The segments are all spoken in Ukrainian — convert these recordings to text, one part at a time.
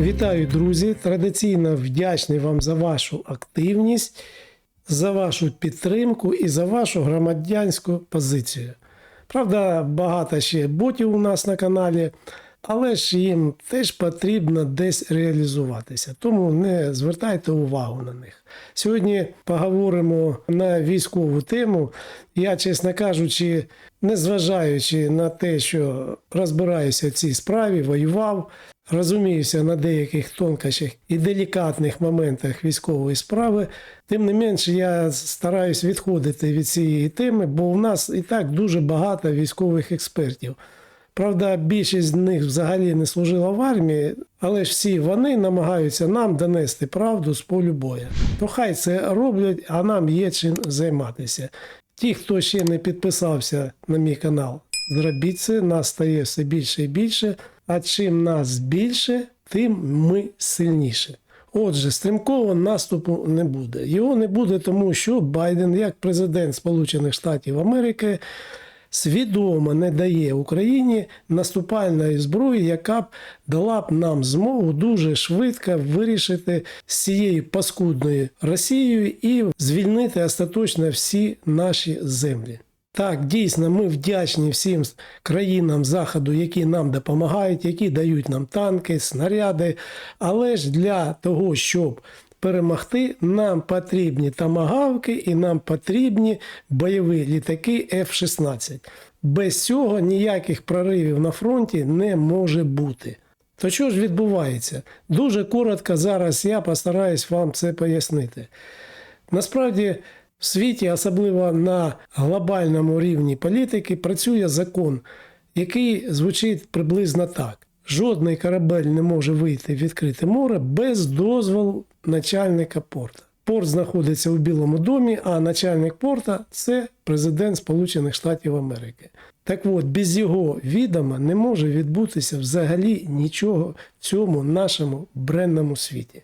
Вітаю, друзі! Традиційно вдячний вам за вашу активність, за вашу підтримку і за вашу громадянську позицію. Правда, багато ще ботів у нас на каналі, але ж їм теж потрібно десь реалізуватися. Тому не звертайте увагу на них. Сьогодні поговоримо на військову тему. Я, чесно кажучи, незважаючи на те, що розбираюся в цій справі, воював, розуміюся на деяких тонкощах і делікатних моментах військової справи, тим не менш я стараюсь відходити від цієї теми, бо у нас і так дуже багато військових експертів. Правда, більшість з них взагалі не служила в армії, але ж всі вони намагаються нам донести правду з полю боя. То хай це роблять, а нам є чим займатися. Ті, хто ще не підписався на мій канал, зробіть це, нас стає все більше і більше. А чим нас більше, тим ми сильніше. Отже, стрімкого наступу не буде. Його не буде, тому що Байден, як президент Сполучених Штатів Америки, свідомо не дає Україні наступальної зброї, яка б дала б нам змогу дуже швидко вирішити з цією паскудною Росією і звільнити остаточно всі наші землі. Так, дійсно, ми вдячні всім країнам Заходу, які нам допомагають, які дають нам танки, снаряди. Але ж для того, щоб перемогти, нам потрібні тамагавки і нам потрібні бойові літаки F-16. Без цього ніяких проривів на фронті не може бути. То що ж відбувається? Дуже коротко зараз я постараюсь вам це пояснити. Насправді, в світі, особливо на глобальному рівні політики, працює закон, який звучить приблизно так: жодний корабель не може вийти в відкрите море без дозволу начальника порта. Порт знаходиться у Білому домі, а начальник порта це президент Сполучених Штатів Америки. Так от, без його відома не може відбутися взагалі нічого в цьому нашому бренному світі.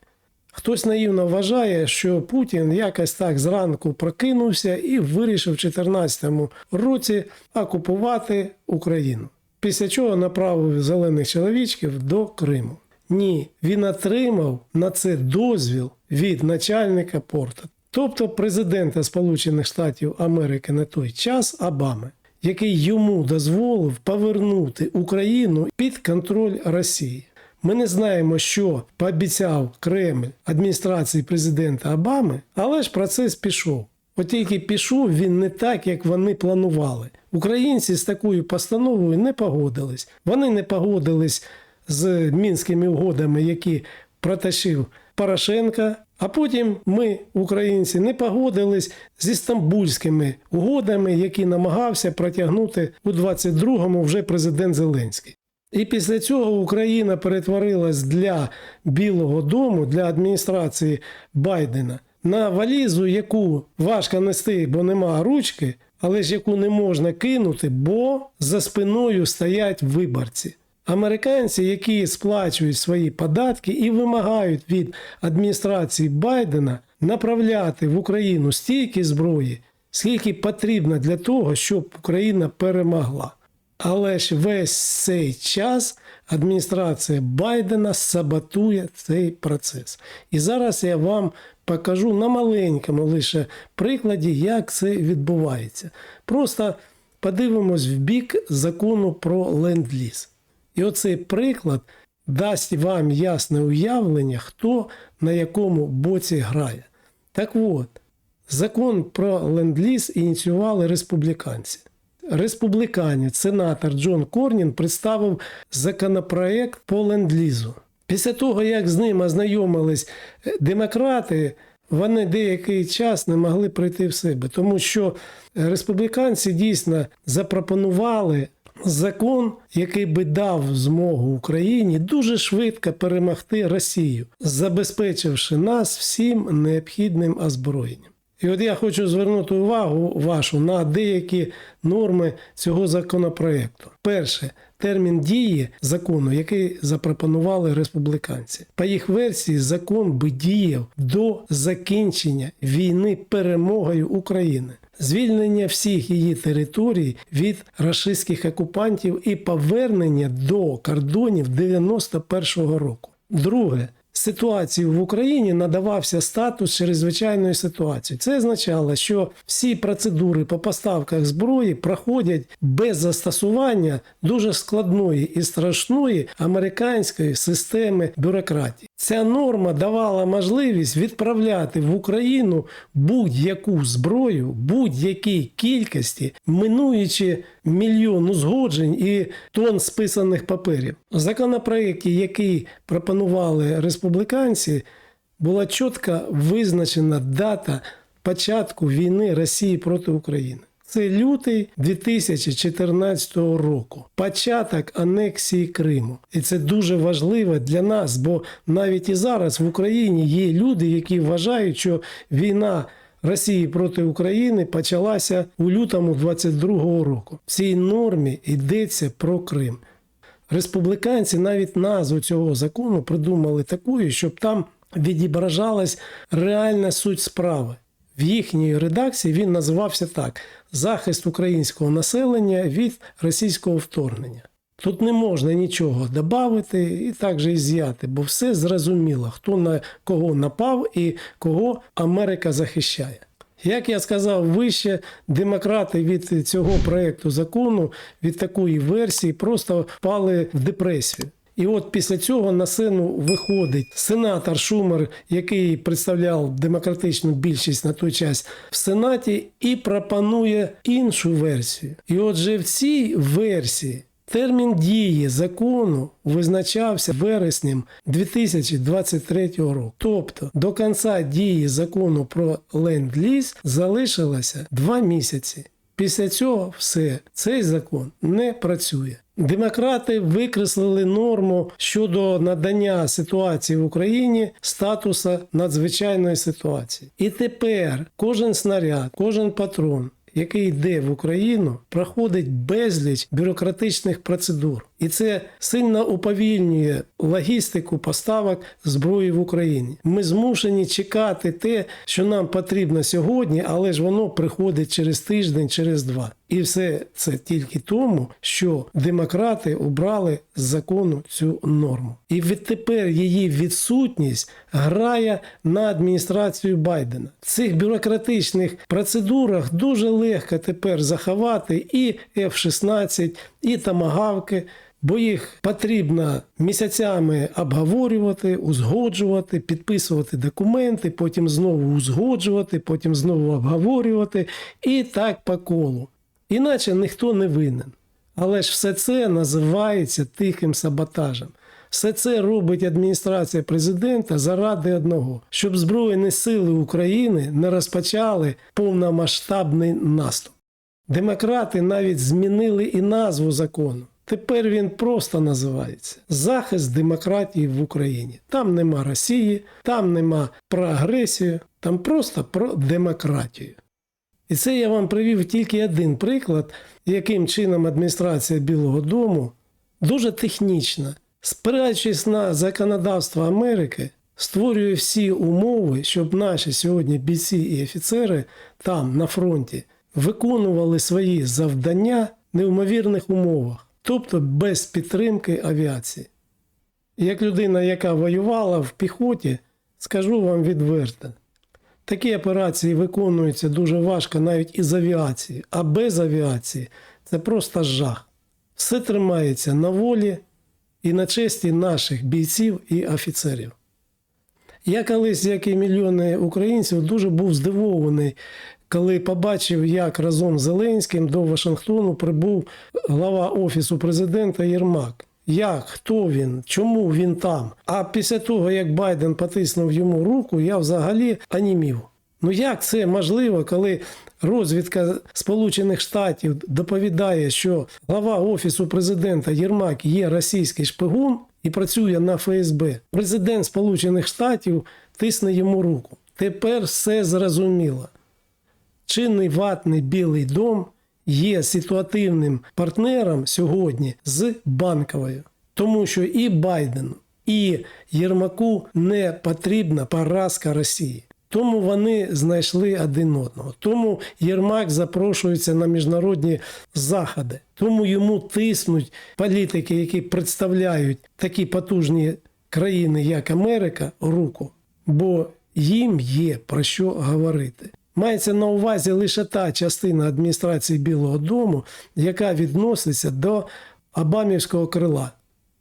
Хтось наївно вважає, що Путін якось так зранку прокинувся і вирішив в 2014 році окупувати Україну. Після чого направив зелених чоловічків до Криму. Ні, він отримав на це дозвіл від начальника порту, тобто президента Сполучених Штатів Америки на той час Обами, який йому дозволив повернути Україну під контроль Росії. Ми не знаємо, що пообіцяв Кремль адміністрації президента Обами, але ж процес пішов. От тільки пішов він не так, як вони планували. Українці з такою постановою не погодились. Вони не погодились з мінськими угодами, які протащив Порошенка. А потім ми, українці, не погодились зі стамбульськими угодами, які намагався протягнути у 22-му вже президент Зеленський. І після цього Україна перетворилась для Білого Дому, для адміністрації Байдена на валізу, яку важко нести, бо нема ручки, але ж яку не можна кинути, бо за спиною стоять виборці. Американці, які сплачують свої податки і вимагають від адміністрації Байдена направляти в Україну стільки зброї, скільки потрібно для того, щоб Україна перемогла. Але ж весь цей час адміністрація Байдена саботує цей процес. І зараз я вам покажу на маленькому лише прикладі, як це відбувається. Просто подивимось в бік закону про ленд-ліз. І оцей приклад дасть вам ясне уявлення, хто на якому боці грає. Так от, закон про ленд-ліз ініціювали республіканці. Республіканець, сенатор Джон Корнін представив законопроект по ленд-лізу. Після того, як з ним ознайомились демократи, вони деякий час не могли прийти в себе, тому що республіканці дійсно запропонували закон, який би дав змогу Україні дуже швидко перемогти Росію, забезпечивши нас всім необхідним озброєнням. І от я хочу звернути увагу вашу на деякі норми цього законопроекту. Перше, термін дії закону, який запропонували республіканці. По їх версії, закон би діяв до закінчення війни перемогою України. Звільнення всіх її територій від рашистських окупантів і повернення до кордонів 91-го року. Друге, ситуації в Україні надавався статус чрезвичайної ситуації. Це означало, що всі процедури по поставках зброї проходять без застосування дуже складної і страшної американської системи бюрократії. Ця норма давала можливість відправляти в Україну будь-яку зброю, будь-якій кількості, минуючи мільйон узгоджень і тонн списаних паперів. У законопроекті, який пропонували республіканці, була чітко визначена дата початку війни Росії проти України. Це лютий 2014 року, початок анексії Криму. І це дуже важливо для нас, бо навіть і зараз в Україні є люди, які вважають, що війна Росії проти України почалася у лютому 22 року. В цій нормі йдеться про Крим. Республіканці навіть назву цього закону придумали такою, щоб там відображалась реальна суть справи. В їхній редакції він називався так: захист українського населення від російського вторгнення. Тут не можна нічого додати і також і з'яти, бо все зрозуміло, хто на кого напав і кого Америка захищає. Як я сказав вище, демократи від цього проекту закону, від такої версії, просто впали в депресію. І от після цього на сцену виходить сенатор Шумер, який представляв демократичну більшість на той час в Сенаті, і пропонує іншу версію. І отже, в цій версії термін дії закону визначався вереснем 2023 року. Тобто до кінця дії закону про ленд-ліз залишилося два місяці. Після цього все, цей закон не працює. Демократи викреслили норму щодо надання ситуації в Україні статуса надзвичайної ситуації. І тепер кожен снаряд, кожен патрон, який йде в Україну, проходить безліч бюрократичних процедур. І це сильно уповільнює логістику поставок зброї в Україні. Ми змушені чекати те, що нам потрібно сьогодні, але ж воно приходить через тиждень, через два. І все це тільки тому, що демократи обрали з закону цю норму. І відтепер її відсутність грає на адміністрацію Байдена. В цих бюрократичних процедурах дуже легко тепер заховати і F-16, і тамагавки. Бо їх потрібно місяцями обговорювати, узгоджувати, підписувати документи, потім знову узгоджувати, потім знову обговорювати і так по колу. Іначе ніхто не винен. Але ж все це називається тихим саботажем. Все це робить адміністрація президента заради одного, щоб Збройні сили України не розпочали повномасштабний наступ. Демократи навіть змінили і назву закону. Тепер він просто називається Захист демократії в Україні. Там нема Росії, там нема про агресію, там просто про демократію. І це я вам привів тільки один приклад, яким чином адміністрація Білого Дому дуже технічно, спираючись на законодавство Америки, створює всі умови, щоб наші сьогодні бійці і офіцери там на фронті виконували свої завдання в неумовірних умовах, тобто без підтримки авіації. Як людина, яка воювала в піхоті, скажу вам відверто. Такі операції виконуються дуже важко навіть із авіації, а без авіації це просто жах. Все тримається на волі і на честі наших бійців і офіцерів. Я колись, як і мільйони українців, дуже був здивований, коли побачив, як разом з Зеленським до Вашингтону прибув глава Офісу президента Єрмак. Як, хто він, чому він там? А після того, як Байден потиснув йому руку, я взагалі анімів. Ну як це можливо, коли розвідка Сполучених Штатів доповідає, що глава Офісу президента Єрмак є російський шпигун і працює на ФСБ? Президент Сполучених Штатів тисне йому руку. Тепер все зрозуміло. Чинний ватний Білий дом є ситуативним партнером сьогодні з банковою, тому що і Байдену, і Єрмаку не потрібна поразка Росії. Тому вони знайшли один одного. Тому Єрмак запрошується на міжнародні заходи. Тому йому тиснуть політики, які представляють такі потужні країни, як Америка, руку, бо їм є про що говорити. Мається на увазі лише та частина адміністрації Білого Дому, яка відноситься до Обамівського крила.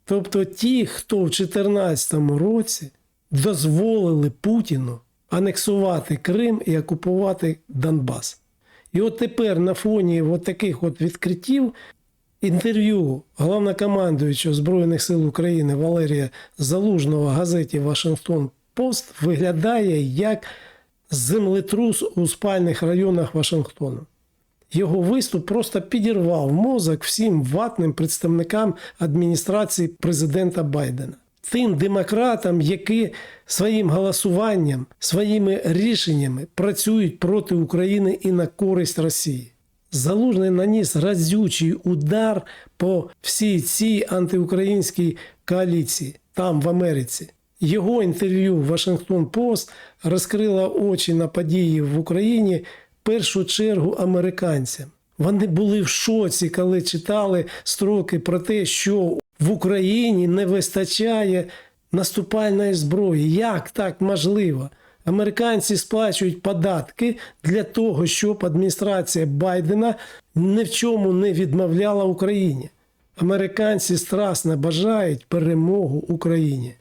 Тобто ті, хто в 2014 році дозволили Путіну анексувати Крим і окупувати Донбас. І от тепер на фоні от таких от відкриттів інтерв'ю головнокомандуючого Збройних сил України Валерія Залужного газеті Вашингтон Пост виглядає як землетрус у спальних районах Вашингтону. Його виступ просто підірвав мозок всім ватним представникам адміністрації президента Байдена. Тим демократам, які своїм голосуванням, своїми рішеннями працюють проти України і на користь Росії. Залужний наніс разючий удар по всій цій антиукраїнській коаліції там, в Америці. Його інтерв'ю Вашингтон Пост розкрило очі на події в Україні в першу чергу американцям. Вони були в шоці, коли читали строки про те, що в Україні не вистачає наступальної зброї. Як так можливо? Американці сплачують податки для того, щоб адміністрація Байдена ні в чому не відмовляла Україні. Американці страстно бажають перемогу Україні.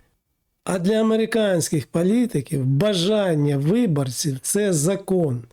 А для американських політиків бажання виборців це закон.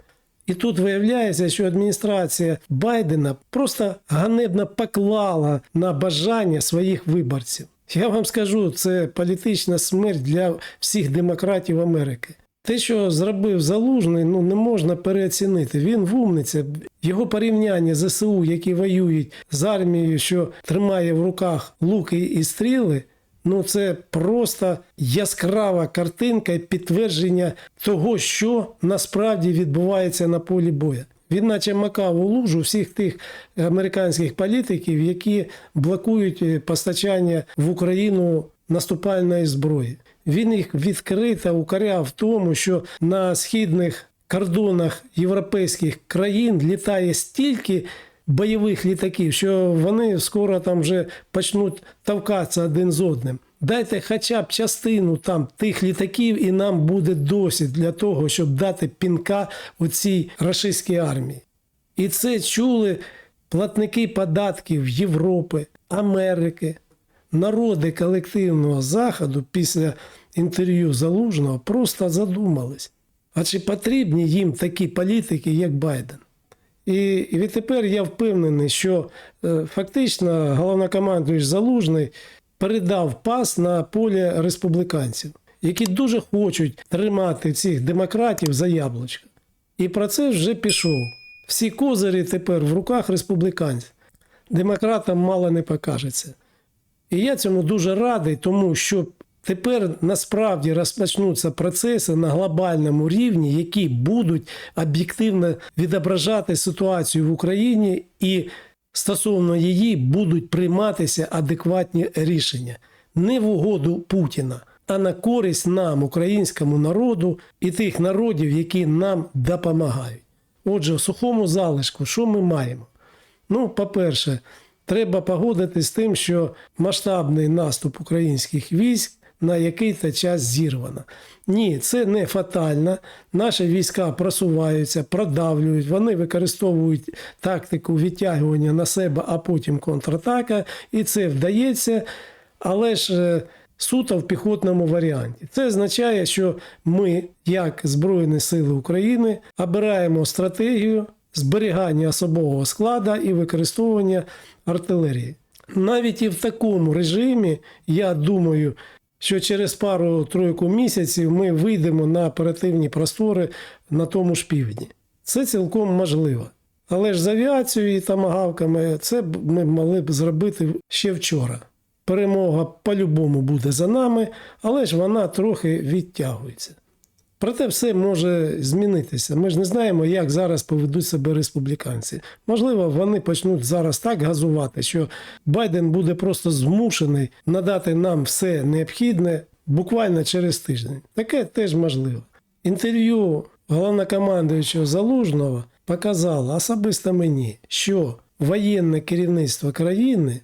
І тут виявляється, що адміністрація Байдена просто ганебно поклала на бажання своїх виборців. Я вам скажу, це політична смерть для всіх демократів Америки. Те, що зробив залужний, ну не можна переоцінити. Він вумниця. Його порівняння з ЗСУ, які воюють з армією, що тримає в руках луки і стріли. Ну, це просто яскрава картинка і підтвердження того, що насправді відбувається на полі бою. Він наче макав у лужу всіх тих американських політиків, які блокують е, постачання в Україну наступальної зброї. Він їх відкрито укоряв в тому, що на східних кордонах європейських країн літає стільки бойових літаків, що вони скоро там вже почнуть тавкатися один з одним. Дайте хоча б частину там тих літаків, і нам буде досить для того, щоб дати пінка у цій рашистській армії. І це чули платники податків Європи, Америки, народи колективного заходу після інтерв'ю Залужного просто задумались. А чи потрібні їм такі політики, як Байден? І, відтепер я впевнений, що е, фактично головнокомандуючий Залужний передав пас на поле республіканців, які дуже хочуть тримати цих демократів за яблучко. І про це вже пішов. Всі козирі тепер в руках республіканців. Демократам мало не покажеться. І я цьому дуже радий, тому що тепер насправді розпочнуться процеси на глобальному рівні, які будуть об'єктивно відображати ситуацію в Україні і стосовно її будуть прийматися адекватні рішення не в угоду Путіна, а на користь нам, українському народу і тих народів, які нам допомагають. Отже, в сухому залишку, що ми маємо? Ну, по-перше, треба погодитись з тим, що масштабний наступ українських військ на який-то час зірвано. Ні, це не фатально. Наші війська просуваються, продавлюють, вони використовують тактику відтягування на себе, а потім контратака, і це вдається. Але ж е, суто в піхотному варіанті. Це означає, що ми, як Збройні Сили України, обираємо стратегію зберігання особового складу і використовування артилерії. Навіть і в такому режимі, я думаю, що через пару-тройку місяців ми вийдемо на оперативні простори на тому ж півдні. Це цілком можливо. Але ж з авіацією і тамагавками це ми могли б зробити ще вчора. Перемога по-любому буде за нами, але ж вона трохи відтягується. Проте все може змінитися. Ми ж не знаємо, як зараз поведуть себе республіканці. Можливо, вони почнуть зараз так газувати, що Байден буде просто змушений надати нам все необхідне буквально через тиждень. Таке теж можливо. Інтерв'ю головнокомандуючого Залужного показало особисто мені, що воєнне керівництво країни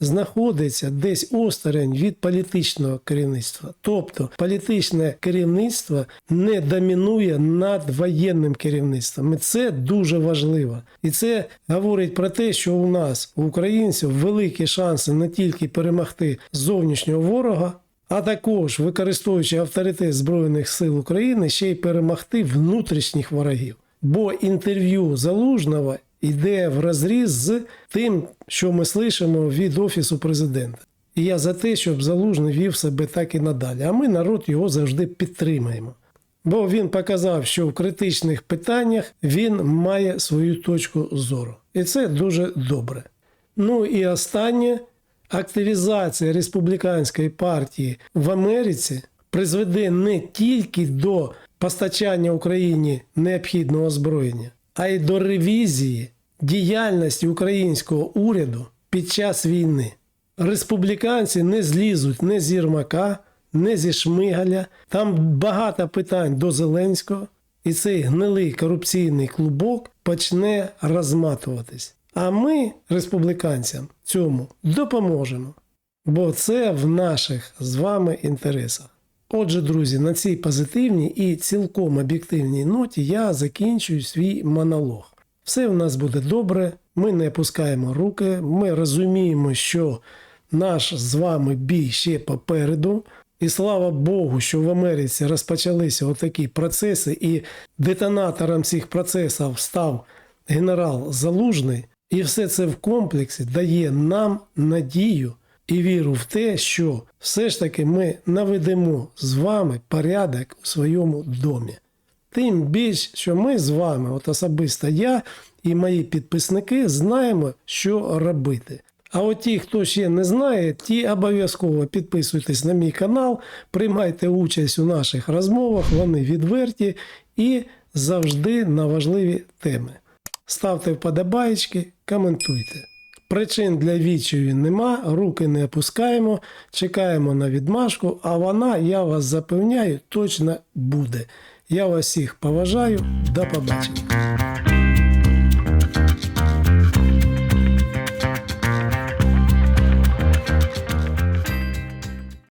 знаходиться десь осторонь від політичного керівництва. Тобто політичне керівництво не домінує над воєнним керівництвом. І це дуже важливо. І це говорить про те, що у нас, у українців, великі шанси не тільки перемогти зовнішнього ворога, а також використовуючи авторитет Збройних сил України, ще й перемогти внутрішніх ворогів. Бо інтерв'ю Залужного йде в розріз з тим, що ми слышимо від Офісу президента. І я за те, щоб Залужний вів себе так і надалі. А ми, народ, його завжди підтримаємо. Бо він показав, що в критичних питаннях він має свою точку зору. І це дуже добре. Ну і останнє активізація республіканської партії в Америці призведе не тільки до постачання Україні необхідного озброєння, а й до ревізії діяльності українського уряду під час війни. Республіканці не злізуть не з Єрмака, не зі Шмигаля. Там багато питань до Зеленського, і цей гнилий корупційний клубок почне розматуватись. А ми, республіканцям, цьому допоможемо. Бо це в наших з вами інтересах. Отже, друзі, на цій позитивній і цілком об'єктивній ноті я закінчую свій монолог. Все в нас буде добре, ми не опускаємо руки, ми розуміємо, що наш з вами бій ще попереду. І слава Богу, що в Америці розпочалися отакі процеси, і детонатором цих процесів став генерал Залужний. І все це в комплексі дає нам надію і віру в те, що все ж таки ми наведемо з вами порядок у своєму домі. Тим більш, що ми з вами, от особисто я і мої підписники, знаємо, що робити. А от ті, хто ще не знає, ті обов'язково підписуйтесь на мій канал, приймайте участь у наших розмовах, вони відверті і завжди на важливі теми. Ставте вподобаєчки, коментуйте. Причин для відчаю нема, руки не опускаємо, чекаємо на відмашку, а вона, я вас запевняю, точно буде. Я вас всіх поважаю, до побачення.